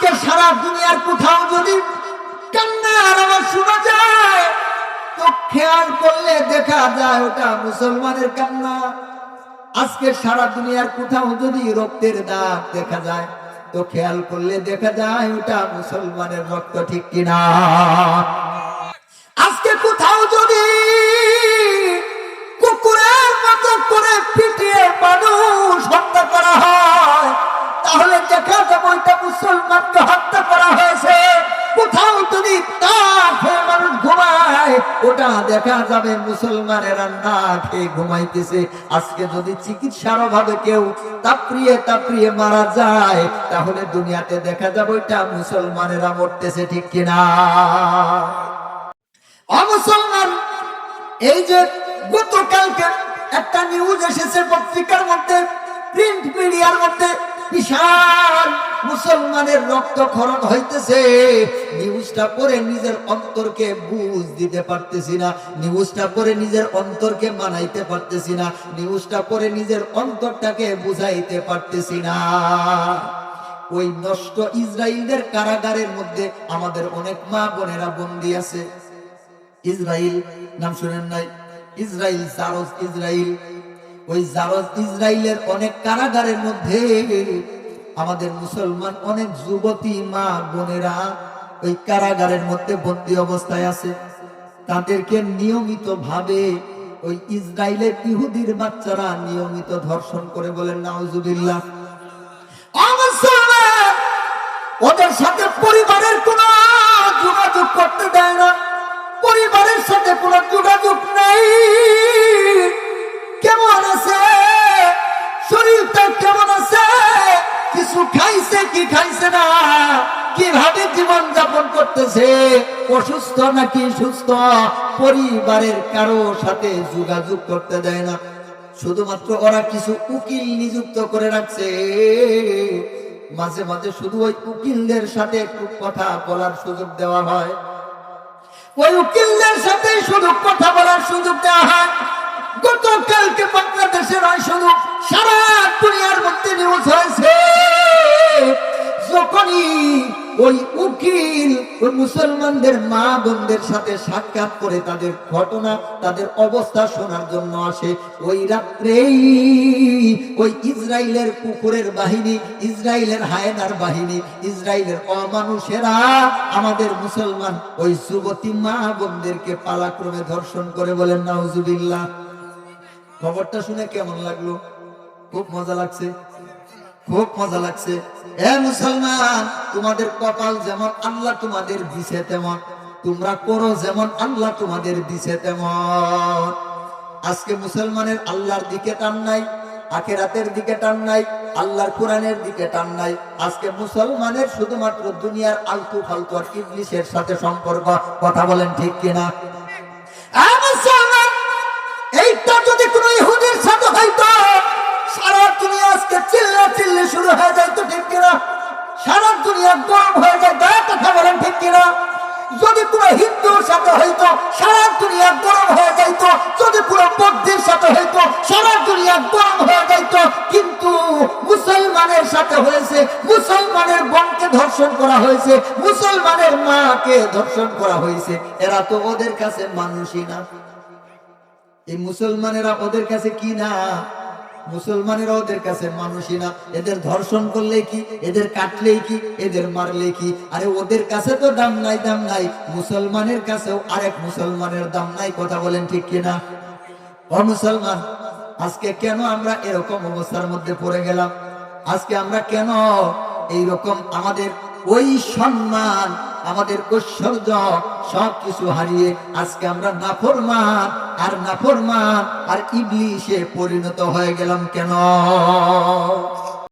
আজকে সারা দুনিয়ার কোথাও যদি কান্নার আওয়াজ শোনা যায় তো খেয়াল করলে দেখা যায় ওটা মুসলমানের কান্না। আজকে সারা দুনিয়ার কোথাও যদি রক্তের দাগ দেখা যায়, তো খেয়াল করলে দেখা যায় ওটা মুসলমানের রক্ত ঠিক কিনা। আজকে কোথাও যদি কুকুরের মতো করে ওটা দেখা যাবে মুসলমানেরা না খেয়ে ঘুমাইতেছে। আজকে যদি চিকিৎসার অভাবে কেউ তাপড়িয়ে তাপড়িয়ে মারা যায়, তাহলে দুনিয়াতে দেখা যাবে ওইটা মুসলমানেরা মরতেছে ঠিক কিনা। অমুসলমান, এই যে গতকালকে একটা নিউজ এসেছে পত্রিকার মধ্যে প্রিন্ট মিডিয়ার মধ্যে, বিশাল মুসলমানের রক্তক্ষরণ হইতেছে। নিউজটা পড়ে নিজের অন্তরকে বুঝ দিতে পারতেছি না। নিউজটা পড়ে নিজের অন্তরকে মানাইতে পারতেছি না। নিউজটা পড়ে নিজের অন্তরটাকে বুঝাইতে পারতেছি না। ওই নষ্ট ইসরায়েলদের কারাগারের মধ্যে আমাদের অনেক মা বোনেরা বন্দী আছে। ইসরায়েল নাম শুনেন নাই? ইসরায়েল জারজ ইসরায়েল ওই জারজ ইসরায়েলের অনেক কারাগারের মধ্যে আমাদের মুসলমান অনেক যুবতী মা বোনেরা ওই কারাগারের মধ্যে বন্দী অবস্থায় আছে। তাদেরকে নিয়মিত ভাবে ওই ইসরায়েলের ইহুদির বাচ্চারা নিয়মিত ধর্ষণ করে বলেন, নাউজুবিল্লাহ। ওদের সাথে পরিবারের কোন যোগাযোগ করতে দেয় না। পরিবারের সাথে কোন যোগাযোগ নেই। কীভাবে জীবন যাপন করতেছে। অসুস্থ নাকি সুস্থ? পরিবারের কারও সাথে যোগাযোগ করতে দেয় না। শুধুমাত্র ওরা কিছু উকিল নিযুক্ত করে রাখছে। মাঝে মাঝে শুধু ওই উকিলদের সাথে একটু কথা বলার সুযোগ দেওয়া হয়। ওই উকিলদের সাথে শুধু কথা বলার সুযোগ দেওয়া হয়। গতকালকে বাংলাদেশের ওই শুধু সারা দুনিয়ার ওই উকিল, ওই মুসলমানদের মা বোনদের সাথে সাক্ষাৎ করে তাদের ঘটনা, তাদের অবস্থা শোনার জন্য আসে। ওই রাত্রেই ওই ইসরায়েলের কুকুরের বাহিনী ইসরায়েলের হায়নার বাহিনী ইসরায়েলের অমানুষেরা আমাদের মুসলমান, ওই যুবতী মা বোনদেরকে পালাক্রমে ধর্ষণ করে বলেন নাউজুবিল্লাহ। খবরটা শুনে কেমন লাগল? খুব মজা লাগছে। খুব মজা লাগছে। এ মুসলমান, তোমাদের কপাল যেমন আল্লাহ তোমাদের দিছে তেমন, তোমরা করো যেমন আল্লাহ তোমাদের দিছে তেমন। আজকে মুসলমানের আল্লাহর দিকে টান নাই, আখেরাতের দিকে টান নাই, আল্লাহর কোরআনের দিকে টান নাই। আজকে মুসলমানের শুধুমাত্র দুনিয়ার আলতু ফালতু আর ইবলিশের সাথে সম্পর্ক, কথা বলেন ঠিক কিনা? এইটা যদি কোন ইহুদির সাথে হইতো সারা দুনিয়া আজকে চিল্লা চিল্লি শুরু হয়ে যাইতো ঠিক কিনা? সারা দুনিয়া গরম হয়ে যায় দয়া কথা বলেন ঠিক কিনা? যদি কোন হিন্দুর সাথে হইতো, সারা দুনিয়া গরম হয়ে যাইতো, যদি কোন বৌদ্ধের সাথে হইতো, সারা দুনিয়া গরম হয়ে যাইতো, কিন্তু মুসলমানের সাথে হয়েছে, মুসলমানের বোনকে ধর্ষণ করা হয়েছে, মুসলমানের মাকে ধর্ষণ করা হয়েছে, এরা তো ওদের কাছে মানুষই না। এই মুসলমানেরা ওদের কাছে কি না? মুসলমানেরা ওদের কাছে মানুষই না। এদের ধর্ষণ করলে কি? এদের কাটলেই কি? এদের মারলে কি? আরে ওদের কাছে তো দাম নাই দাম নাই। মুসলমানের কাছেও আরেক মুসলমানের দাম নাই, কথা বলেন ঠিক কিনা? ও মুসলমান, আজকে কেন আমরা এরকম অবস্থার মধ্যে পড়ে গেলাম? আজকে আমরা কেন এই রকম আমাদের ওই সম্মান আমাদের ঐশ্বর্য সব কিছু হারিয়ে আজকে আমরা নাফরমান। আর নাফরমান আর ইবলিশে পরিণত হয়ে গেলাম কেন?